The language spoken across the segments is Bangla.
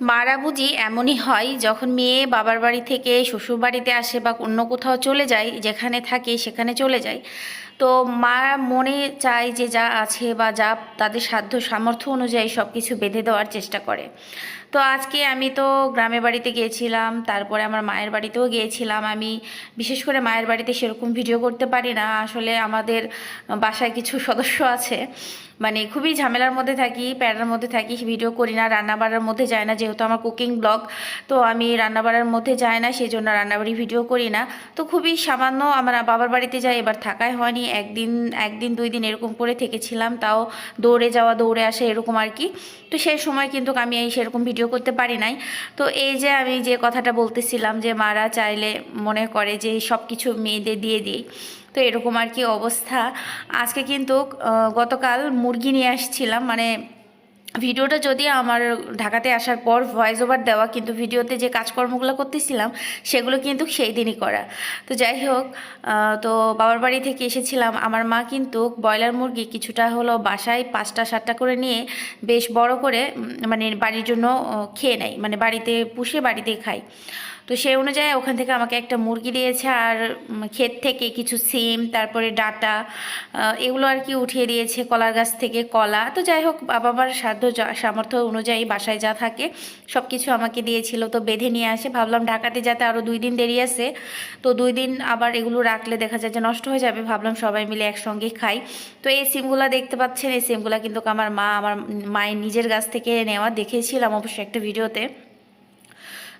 মারা বুঝি এমনই হয় যখন মেয়ে বাবার বাড়ি থেকে শ্বশুর বাড়িতে আসে বা অন্য কোথাও চলে যায়, যেখানে থাকে সেখানে চলে যায়। তো মা মনে চায় যে যা আছে বা যা তাদের সাধ্য সামর্থ্য অনুযায়ী সব কিছু বেঁধে দেওয়ার চেষ্টা করে। তো আজকে আমি তো গ্রামের বাড়িতে গিয়েছিলাম, তারপরে আমার মায়ের বাড়িতেও গিয়েছিলাম। আমি বিশেষ করে মায়ের বাড়িতে সেরকম ভিডিও করতে পারি না। আসলে আমাদের বাসায় কিছু সদস্য আছে। মানে খুবই ঝামেলার মধ্যে থাকি, প্যারার মধ্যে থাকি, ভিডিও করি না, রান্নাবাড়ার মধ্যে যায় না। যেহেতু আমার কুকিং ব্লগ, তো আমি রান্নাবাড়ার মধ্যে যাই না সেই জন্য রান্নাবাড়ি ভিডিও করি না। তো খুবই সামান্য আমার বাবার বাড়িতে যাই, এবার থাকাই হয়নি। একদিন একদিন, দুই দিন এরকম করে থেকেছিলাম, তাও দৌড়ে যাওয়া, দৌড়ে আসা এরকম আর কি। তো সেই সময় কিন্তু আমি এই সেরকম ভিডিও করতে পারি নাই। তো এই যে আমি যে কথাটা বলতেছিলাম যে মারা চাইলে মনে করে যে সব কিছু মেয়েদের দিয়ে দিই, তো এরকম আর কি অবস্থা। আজকে কিন্তু গতকাল মুরগি নিয়ে আসছিলাম মানে ভিডিওটা যদি আমার ঢাকাতে আসার পর ভয়েস ওভার দেওয়া, কিন্তু ভিডিওতে যে কাজকর্মগুলো করতেছিলাম, সেগুলো কিন্তু সেই দিনই করা। তো যাই হোক তো বাবার বাড়ি থেকে এসেছিলাম। আমার মা কিন্তু ব্রয়লার মুরগি কিছুটা হলো বাসায় পাঁচটা, সাতটা করে নিয়ে বেশ বড় করে মানে বাড়ির জন্য খেয়ে নেয়। মানে বাড়িতে পুষে বাড়িতে খায়। তো সেই অনুযায়ী ওখান থেকে আমাকে একটা মুরগি দিয়েছে আর ক্ষেত থেকে কিছু সিম, তারপরে ডাটা এগুলো আর কি উঠিয়ে দিয়েছে কলার গাছ থেকে কলা। তো যাই হোক বাবা মার সাধ্য সামর্থ্য অনুযায়ী বাসায় যা থাকে সব কিছু আমাকে দিয়েছিল। তো বেঁধে নিয়ে আসে। ভাবলাম ঢাকাতে যাতে আরও দুই দিন দেরি আছে, তো দুই দিন আবার এগুলো রাখলে দেখা যায় যে নষ্ট হয়ে যাবে। ভাবলাম সবাই মিলে একসঙ্গে খাই। তো এই সিমগুলো দেখতে পাচ্ছেন, এই সিমগুলো কিন্তু আমার মা, আমার মায়ের নিজের গাছ থেকে নেওয়া, দেখেছিলাম অবশ্যই একটা ভিডিওতে।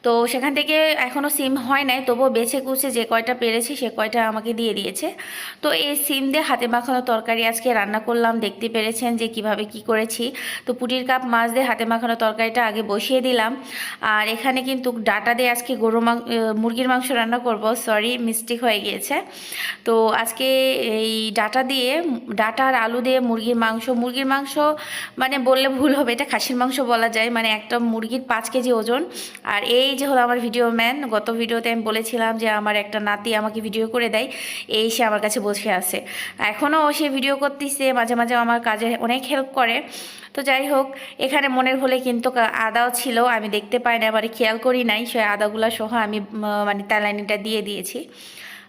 তো সেখান থেকে এখনও সিম হয় নাই, তবুও বেছে কুচে যে কয়টা পেরেছি সে কয়টা আমাকে দিয়ে দিয়েছে। তো এই সিম দিয়ে হাতে মাখানো তরকারি আজকে রান্না করলাম, দেখতে পেরেছেন যে কীভাবে কি করেছি। তো পুটির কাপ, মাছ দিয়ে হাতে মাখানো তরকারিটা আগে বসিয়ে দিলাম। আর এখানে কিন্তু ডাটা দিয়ে আজকে গরু মুরগির মাংস রান্না করব। সরি মিস্টেক হয়ে গিয়েছে। তো আজকে এই ডাটা দিয়ে, ডাটা আর আলু দিয়ে মুরগির মাংস মুরগির মাংস মানে বললে ভুল হবে, এটা খাসির মাংস বলা যায়। মানে একটা মুরগির পাঁচ কেজি ওজন। আর এই যে হলো আমার ভিডিও ম্যান গত ভিডিওতে আমি বলেছিলাম যে আমার একটা নাতি আমাকে ভিডিও করে দেয়, এই সে আমার কাছে বসে আছে। এখনও সে ভিডিও করতেছে, মাঝে মাঝে আমার কাজে অনেক হেল্প করে। তো যাই হোক, এখানে মনের হলে কিন্তু আদাও ছিল, আমি দেখতে পাই না, এবারে খেয়াল করি নাই, সে আদাগুলো সহ আমি মানে তেলানিটা দিয়ে দিয়েছি।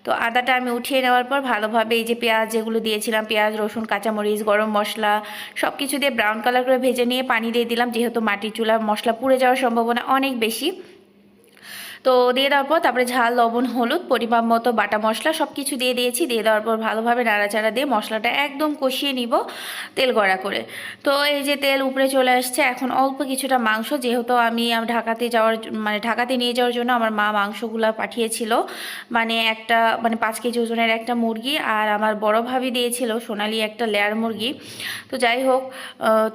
তো আদাটা আমি উঠিয়ে নেওয়ার পর ভালোভাবে এই যে পেঁয়াজ যেগুলো দিয়েছিলাম, পেঁয়াজ, রসুন, কাঁচামরিচ, গরম মশলা সব কিছু দিয়ে ব্রাউন কালার করে ভেজে নিয়ে পানি দিয়ে দিলাম, যেহেতু মাটির চুলা মশলা পুড়ে যাওয়ার সম্ভাবনা অনেক বেশি। তো দিয়ে দেওয়ার পর তারপরে ঝাল, লবণ, হলুদ, পরিমাপ মতো, বাটা মশলা সব কিছু দিয়ে দিয়েছি। দিয়ে দেওয়ার পর ভালোভাবে নাড়াচাড়া দিয়ে মশলাটা একদম কষিয়ে নিব তেল গড়া করে। তো এই যে তেল উপরে চলে আসছে, এখন অল্প কিছুটা মাংস, যেহেতু আমি ঢাকাতে যাওয়ার মানে ঢাকাতে নিয়ে যাওয়ার জন্য আমার মা মাংসগুলো পাঠিয়েছিল মানে একটা মানে পাঁচ কেজি ওজনের একটা মুরগি আর আমার বড় ভাবি দিয়েছিল, সোনালি একটা লেয়ার মুরগি। তো যাই হোক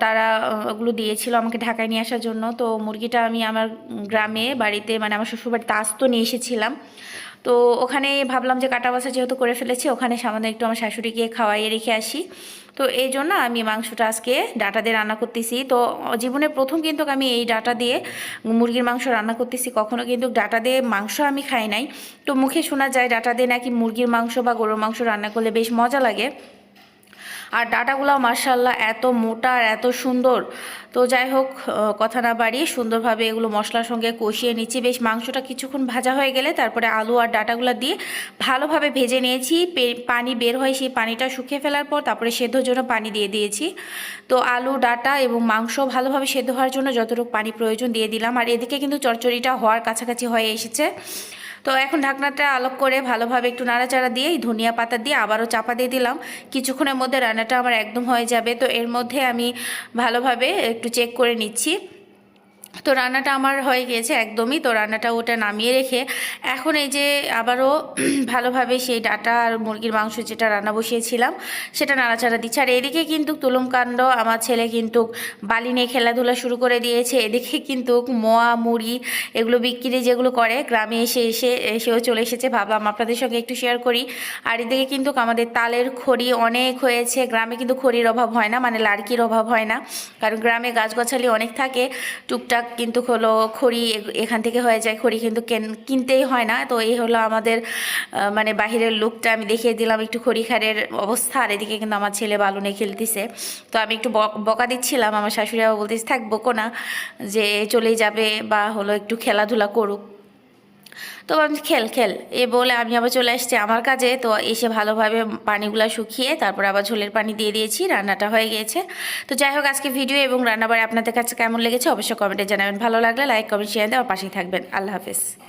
তারা ওগুলো দিয়েছিল আমাকে ঢাকায় নিয়ে আসার জন্য। তো মুরগিটা আমি আমার গ্রামে, বাড়িতে মানে আমার শ্বশুরবাড়িতে আস্ত নিয়ে এসেছিলাম। তো ওখানে ভাবলাম যে কাটা বাছা যেহেতু করে ফেলেছি, ওখানে সামান্য একটু আমার শাশুড়ি গিয়ে খাওয়াইয়ে রেখে আসি। তো এই জন্য আমি মাংসটা আজকে ডাটা দিয়ে রান্না করতেছি। তো জীবনের প্রথম কিন্তু আমি এই ডাটা দিয়ে মুরগির মাংস রান্না করতেছি, কখনো কিন্তু ডাটা দিয়ে মাংস আমি খাই নাই। তো মুখে শোনা যায় ডাটা দিয়ে নাকি মুরগির মাংস বা গরুর মাংস রান্না করলে বেশ মজা লাগে। আর ডাটাগুলো মার্শাল্লাহ এত মোটা আর এত সুন্দর। তো যাই হোক কথা না বাড়িয়ে সুন্দরভাবে এগুলো মশলার সঙ্গে কষিয়ে নিচ্ছি। বেশ মাংসটা কিছুক্ষণ ভাজা হয়ে গেলে তারপরে আলু আর ডাটাগুলো দিয়ে ভালোভাবে ভেজে নিয়েছি। পানি বের হয় সেই পানিটা শুকিয়ে ফেলার পর তারপরে সেদ্ধর জন্য পানি দিয়ে দিয়েছি। তো আলু, ডাটা এবং মাংস ভালোভাবে সেদ্ধ হওয়ার জন্য যতটুকু পানি প্রয়োজন দিয়ে দিলাম। আর এদিকে কিন্তু চচ্চড়িটা হওয়ার কাছাকাছি হয়ে এসেছে। তো এখন ঢাকনাটা আলোক করে ভালোভাবে একটু নাড়াচাড়া দিয়ে ধনিয়া পাতা দিয়ে আবারও চাপা দিয়ে দিলাম। কিছুক্ষণের মধ্যে রান্নাটা আমার একদম হয়ে যাবে। তো এর মধ্যে আমি ভালোভাবে একটু চেক করে নিচ্ছি। তো রান্নাটা আমার হয়ে গিয়েছে একদমই, তো রান্নাটা ওটা নামিয়ে রেখে এখন এই যে আবারও ভালোভাবে সেই ডাটা আর মুরগির মাংস যেটা রান্না বসিয়েছিলাম, সেটা নাড়াচাড়া দিচ্ছে। আর এদিকে কিন্তু তুলুমকাণ্ড, আমার ছেলে কিন্তু বালি নিয়ে খেলাধুলা শুরু করে দিয়েছে, এদিকে কিন্তু মোয়া, মুড়ি এগুলো বিক্রি যেগুলো করে, গ্রামে এসে এসে, এসেও চলে এসেছে। ভাবলাম আপনাদের সঙ্গে একটু শেয়ার করি। আর এদিকে কিন্তু আমাদের তালের খড়ি অনেক হয়েছে, গ্রামে কিন্তু খড়ির অভাব হয় না মানে লাড়কির অভাব হয় না, কারণ গ্রামে গাছগাছালি অনেক থাকে, টুকটাক কিন্তু হলো খড়ি এখান থেকে হয়ে যায় খড়ি কিন্তু কেন- কিনতেই হয় না। তো এই হলো আমাদের মানে বাহিরের লুকটা আমি দেখিয়ে দিলাম একটু খড়ি খাড়ের অবস্থা। আর এদিকে কিন্তু আমার ছেলে বালুনে খেলতেছে। তো আমি একটু বক- দিচ্ছিলাম। আমার শাশুড়ি বাবা বলতেছে, থাক, বকো না, যে চলেই যাবে বা হলো একটু খেলাধুলা করুক। তো খেল খেল। এ বলে আমি আবার চলে আসছি আমার কাজে। তো এসে ভালোভাবে পানিগুলো শুকিয়ে তারপর আবার ঝোলের পানি দিয়ে দিয়েছি, রান্নাটা হয়ে গিয়েছে তো যাই হোক, আজকে ভিডিও এবং রান্নাবাড়ি আপনাদের কাছে কেমন লেগেছে অবশ্যই কমেন্টে জানাবেন। ভালো লাগলে লাইক, কমেন্ট শেয়ার দেওয়ার পাশেই থাকবেন। আল্লাহ হাফেজ।